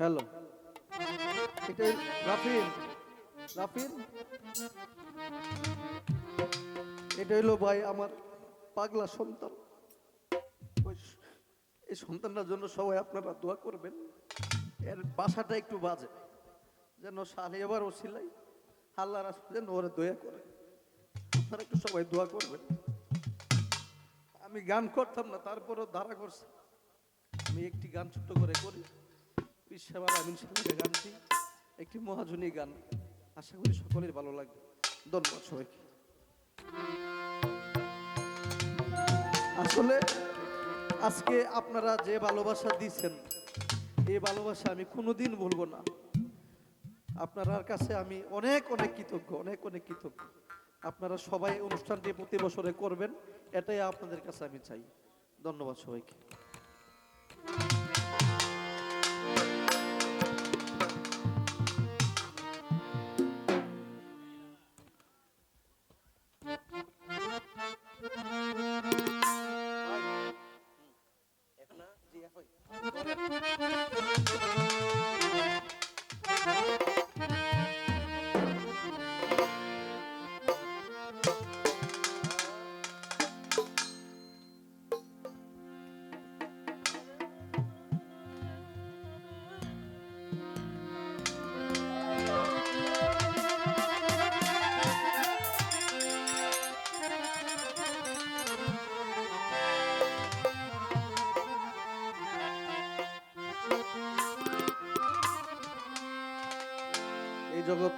Hello এটা রাফিন রাফিন এটা হইল ভাই আমার পাগলা সন্তান। এই সন্তানটার জন্য সবাই আপনারা দোয়া করবেন। এর বাসাটা একটু বাজে। যেন সালে এবার ও সিলাই আল্লাহ রাসুল যেন ওরা দয়া করে। আপনারা একটু সবাই দোয়া করবেন। আমি গান করতাম না, তারপরও ধারা করছে। আমি একটি গান ছোট্ট করে করি। বিশ্বাবার আমিন গানটি, একটি মহাজনী গান। আশা করি সকলের ভালো লাগবে। ধন্যবাদ সবাইকে। আসলে আজকে আপনারা যে ভালোবাসা দিয়েছেন এই ভালোবাসা আমি কোনোদিন ভুলবো না। আপনার কাছে আমি অনেক অনেক কৃতজ্ঞ, অনেক অনেক কৃতজ্ঞ। আপনারা সবাই অনুষ্ঠানটি প্রতি বছরে করবেন, এটাই আপনাদের কাছে আমি চাই। ধন্যবাদ সবাইকে।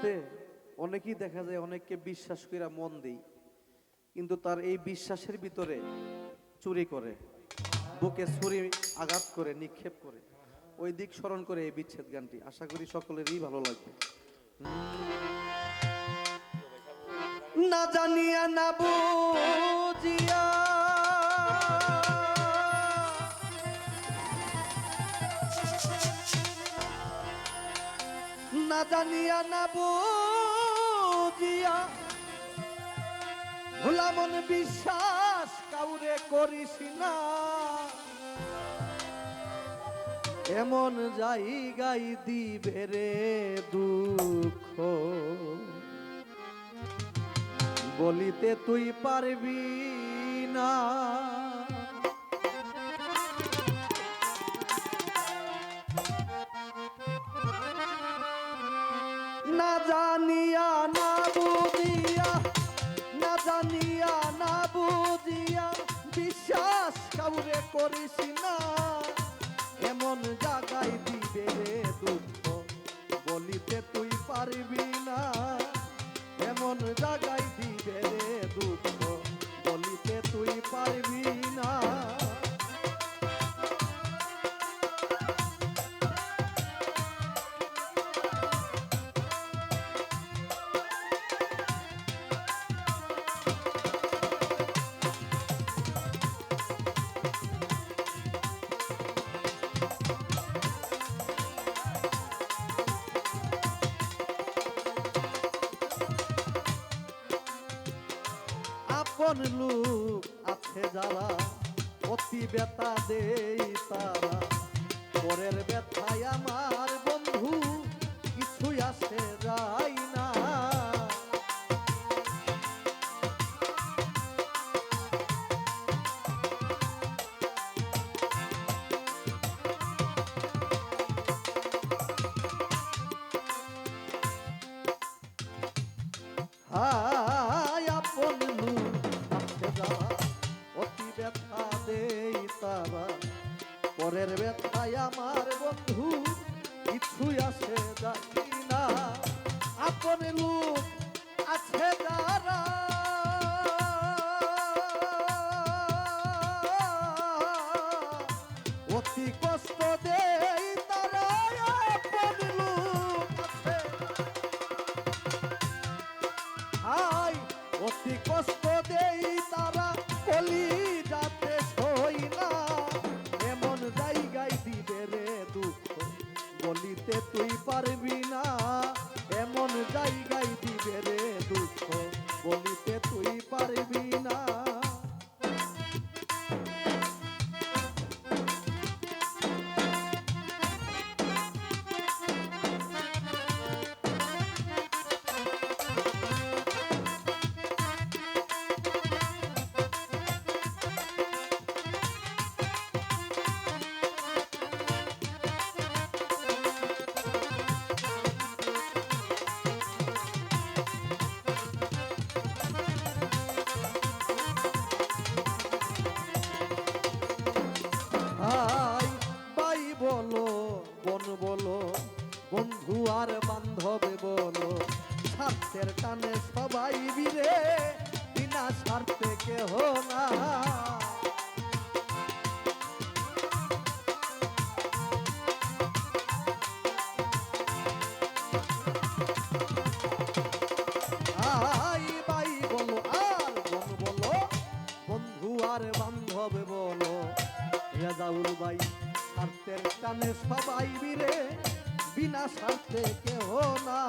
জগতে অনেকেই দেখা যায়, অনেককে বিশ্বাস করে মন দেই, কিন্তু তার এই বিশ্বাসের ভিতরে চুরি করে, বুকে ছুরি আঘাত করে, নিক্ষেপ করে। ওই দিক স্মরণ করে এই বিচ্ছেদ গানটি। আশা করি সকলেরই ভালো লাগবে। না জানিয়া, না বুঝিয়া না জানিয়া না বুঝিয়া। ভোলা মন বিশ্বাস কাউরে করিস না। এমন জায়গাই দিবে রে দুঃখ। বলিতে তুই পারবি না। জানিয়া না বুঝিয়া না জানিয়া না বুঝিয়া বিশ্বাস কাউরে করিস না। এমন জাগাই আপন লোক আছে যারা অতি দেই তারা। পরের ব্যথায় আমার বন্ধু কিছুই আসে যায় না। হায় ব্যথা দেই তারা। পরের ব্যথায় আমার বন্ধু কিছুই আসে যাই না। আপন লোক আছে যারা। অতি কষ্ট দেই তারা অতি কষ্ট স্বার্থে কেহ না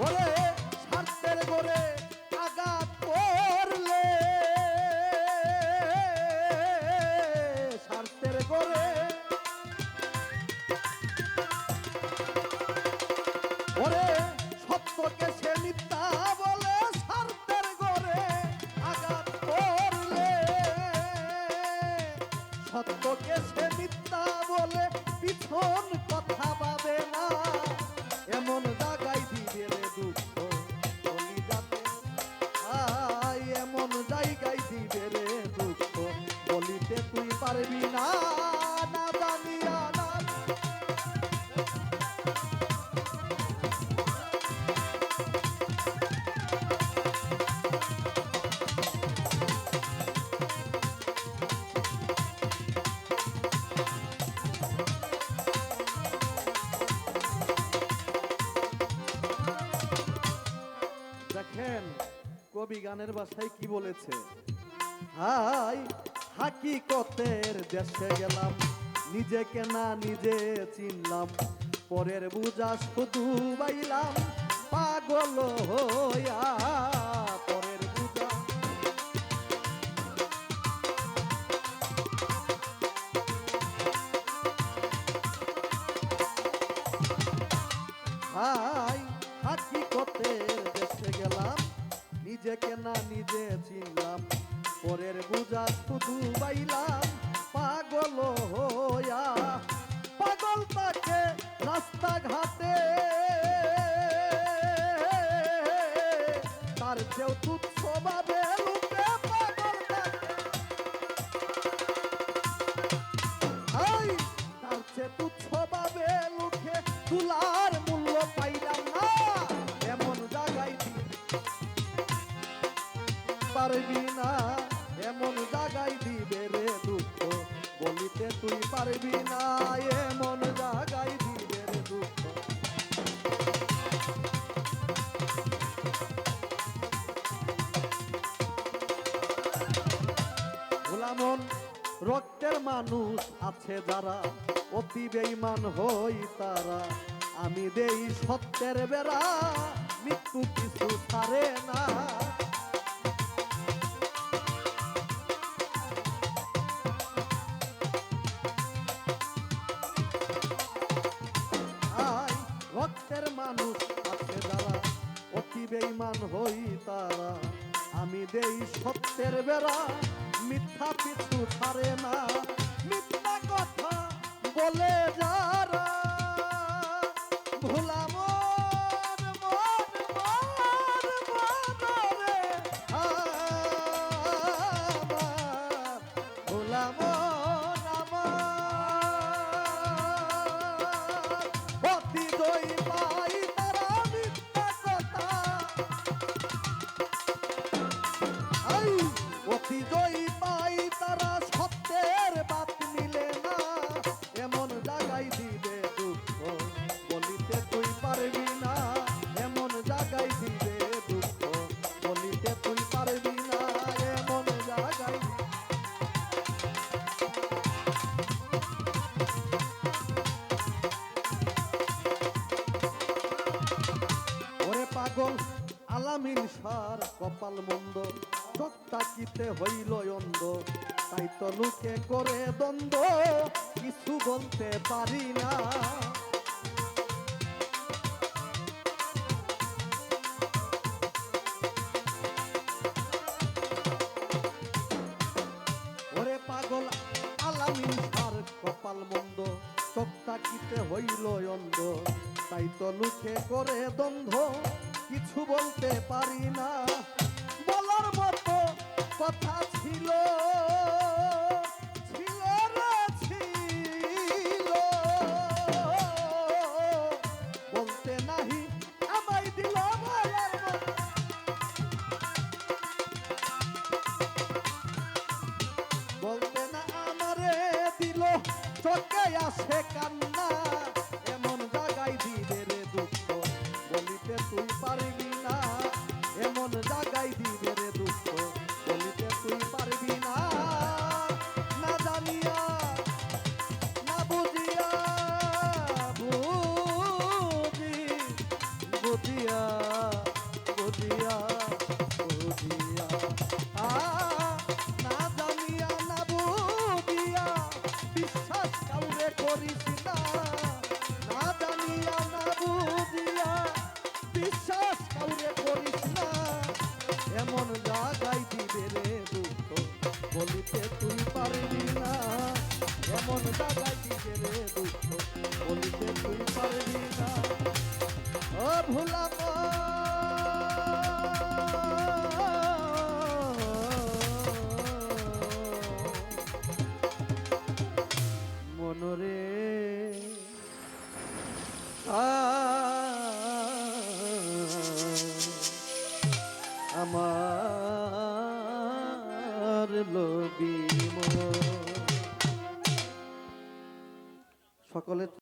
ওরে দেখেন কবি গানের ভাষায় কি বলেছে? হাই হাকিকতের দেশে গেলাম, নিজেকে না নিজে চিনলাম, পরের বুঝা শুধু বাইলাম, পাগল হইয়া পরের বুঝা। হাই হাকিকতের দেশে গেলাম, নিজেকে না নিজে চিনলাম চেয়েও তুচ্ছ ভাবে লোকে পাগল আই তার চেয়ে তুচ্ছ ভাবে লোকে তুলার মূল্য পাইলাম না। এমন জায়গায় পারবি না, এমন জায়গায় দিবে রে দুঃখ। বলিতে তুই পারবি না, এমন রক্তের মানুষ আছে যারা, অতি বেঈমান হই তারা। আমি দেই সত্যের বেড়া, মৃত্যু কিছু ছাড়ে না। রক্তের মানুষ আছে অতি হই তারা। আমি দেই সত্যের বেড়া মিথ্যা পিছু ছাড়ে না। কপাল মন্দ। চোখ হইল অন্ধ। তাই তো লুকে করে দ্বন্দ্ব। কিছু বলতে পারি না। ওরে পাগল আলামিন সার কপাল মন্দ। চোখ তাকিতে হইল অন্ধ। তাই তো লুকে করে দ্বন্দ্ব। কিছু বলতে পারি না। কথা ছিল ছিল ছিল। বলতে নাহি, আমায় দিল বলতে না আমারে দিল, চোখে আসে কান্না। এমন জায়গায় দিবে রে দুঃখ, বলিতে তুই পারবি না। এমন জায়গায় দিবে